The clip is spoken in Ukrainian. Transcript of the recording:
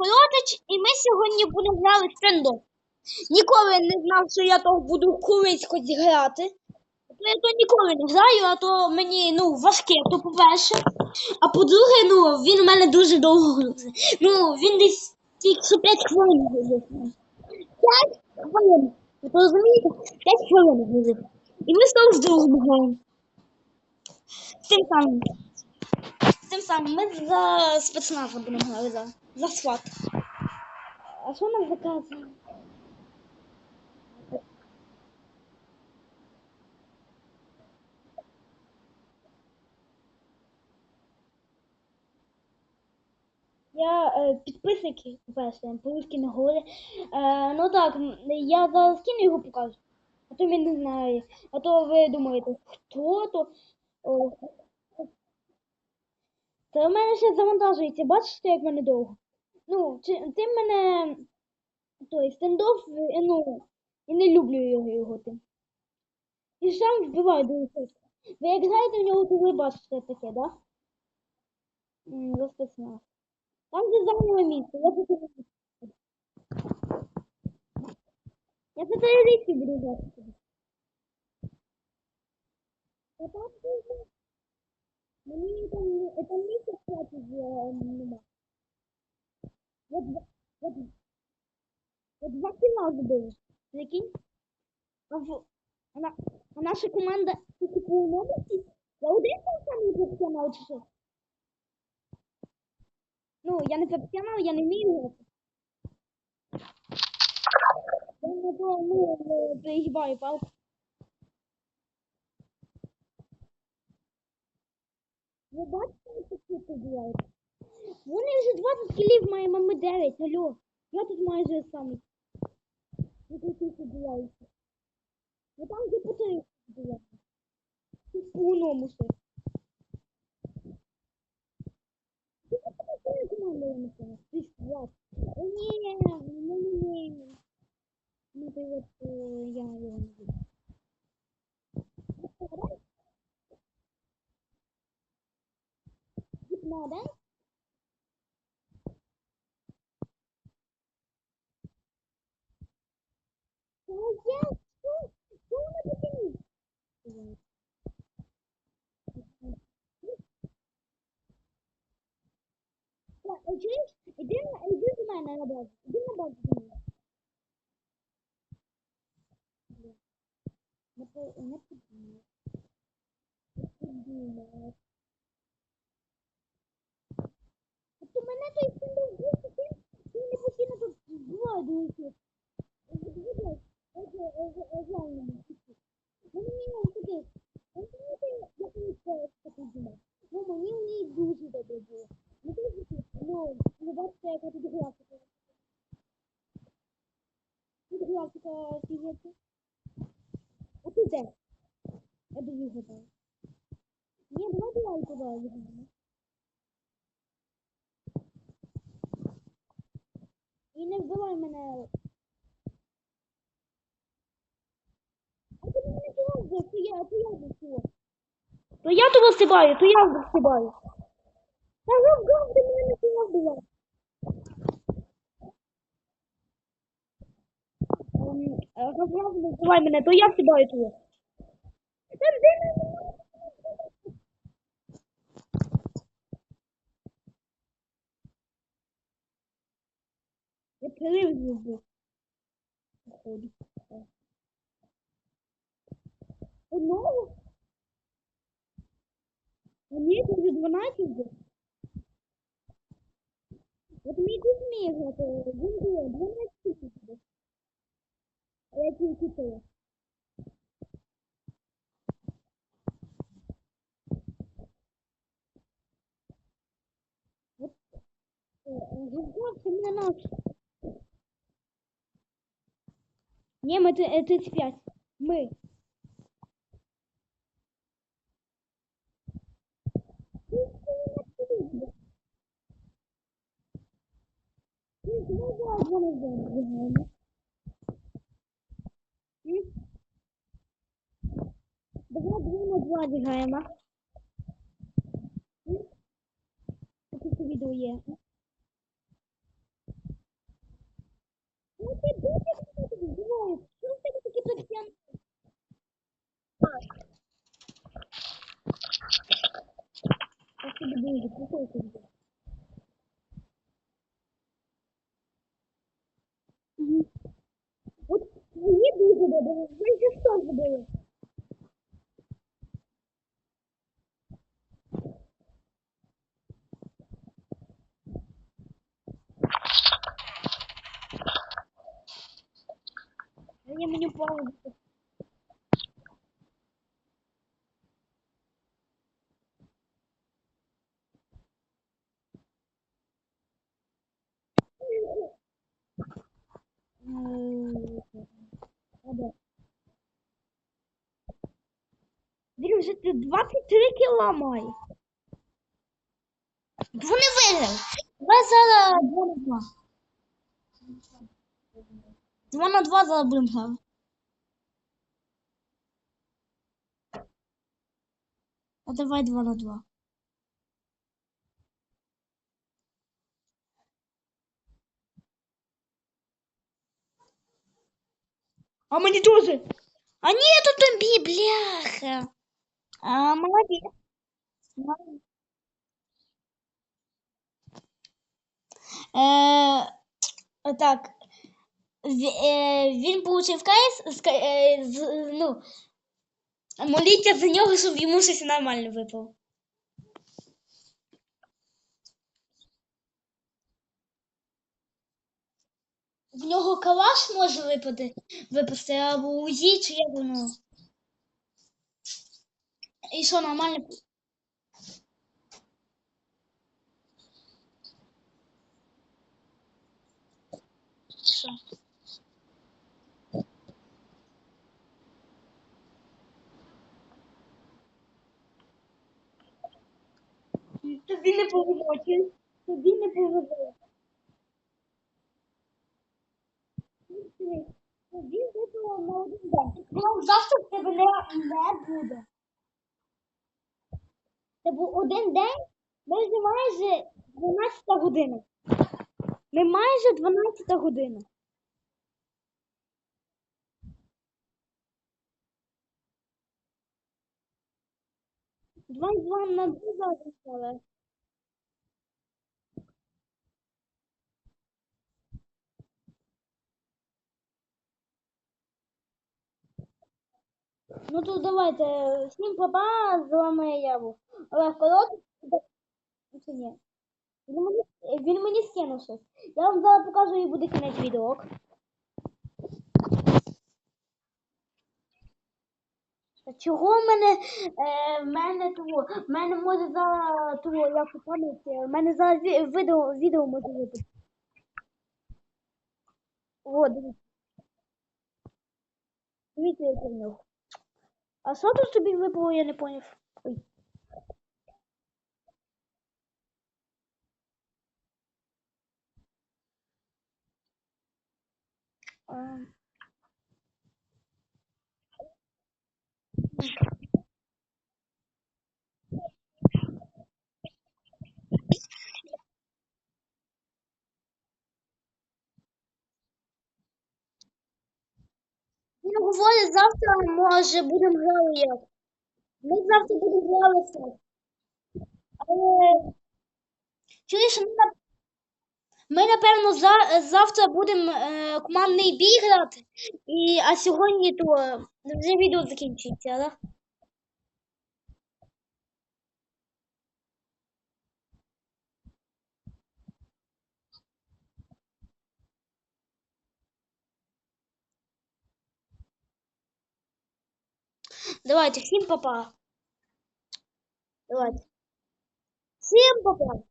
Коротич, і ми сьогодні будемо грати в. Ніколи не знав, що я то буду колись грати. То я то ніколи не граю, а то мені ну, важке, то по-перше. А по-друге, ну, він у мене дуже довго грузить. Ну, він десь тільки 5 хвилин грузив. 5 хвилин. Ви то розумієте? 5 хвилин грузив. І ми знову з другом граємо. З тим самим. З тим самим. Ми за спецназа будемо грати, за, за сват. А що нам заказує? Я е, підписники, по-перше, по-русски не говорю. Е, ну так, я зараз кину його покажу. А то він не знає. А то ви думаєте, хто то? О, Та в мене ще завантажується, бачите, як мене довго. Ну, тим мене той стендов, е, ну, і не люблю його, його. І сам вбиваю дуже швидко. Ви як знаєте в нього, то ви бачите таке, да? За. Там де зайняло місце. Я тут не Я за терористів буду дуже- Мені там, там місце хватить е, нема. Я два, я, д- я два кіла збив. Прикинь? А, в, а, а наша команда тільки по? Я один там самий професіонал чи? Ну, я не професіонал, я не вмію грати. Я не то, ну, не перегибаю палку. Ви бачите, що тут відбувається? Вони вже 20 кілів маємо, а ми 9, алло. Я тут майже самий. Ну, тут тут. Ну там вже по 3 відбувається. Тут по одному ще. Ти що таке твоя команда, я не знаю? Ти ж клас. О, ні, ну, ні, ні. Ну, ти от, е, я його не буду. Гіпноден? Та я що? Що вона таке? Так, а чуєш? Іди, на- іди до мене на базу. Іди на базу до мене. Бля. Не по- не подумав. Не подумав. Тобто мене той символ вбився тим, що вони постійно тут владують. Ну мені не таке. Ну мені я не знаю, що таке думав. Ну мені в ній дуже добре було. Ну дуже ну, ви бачите, яка тут графіка. Давай туди візьмемо. І не вбивай мене. А мене не вбив, то я, то я вбив. То я того сибаю, то я вбиваю. Та я вбив, ти мене не того не вбивай мене, то я сибаю того. Та де? Я перерив зробив. Походу. Одного? А ні, це вже 12 вже. От мій він 12 тисяч я тільки. От, е, Григор, це не ми ти- е, 35. Ми. Ну, це не потрібно. Ну, два бігаємо. Тут відео є. Ну ти дуже тобі бувають. Чому в тебе такі професіонали? Так. Ось тобі дуже, приходь тобі. От твої дуже добре, ви вже що зробили? Він вже ти 23 кіла має. Вони виграли. Давай зараз 2 на 2. 2 на 2 зараз будемо грати. А давай 2 на 2. А мені теж. А ні, то тобі, бляха. А, молодець. Молодець. Е, так. Ві- е, Він получив кайс, з, ка- е, з, ну, моліться за нього, щоб йому щось нормально випало. В нього калаш може випади, випасти, або УЗІ, чи як воно. І що, нормально? Що? Тобі не повезло, чи? Тобі не повезло. Тобі випало на один день. Ну, завтра в тебе не, не буде. Це був один день, ми вже майже 12 година. Ми майже 12 година. Два два на два зараз. Ну то давайте, всім папа, з вами я був. Олег ні? Він мені, він мені скинув щось. Я вам зараз покажу і буде кінець відео. Чого в мене, е, в мене того, в мене може зараз того, як пам'ятаєте, в мене зараз ві- відео, відео може бути. О, дивіться. Дивіться, який нього. А що тут тобі випало, я не поняв. Ой. А. Він завтра може будемо грати. Ми завтра будемо гралися. Але чуєш, ми, нап- ми напевно за, завтра будемо е, командний бій грати. І, а сьогодні то вже відео закінчиться, да? Давайте, всім папа. Давайте. Всім папа.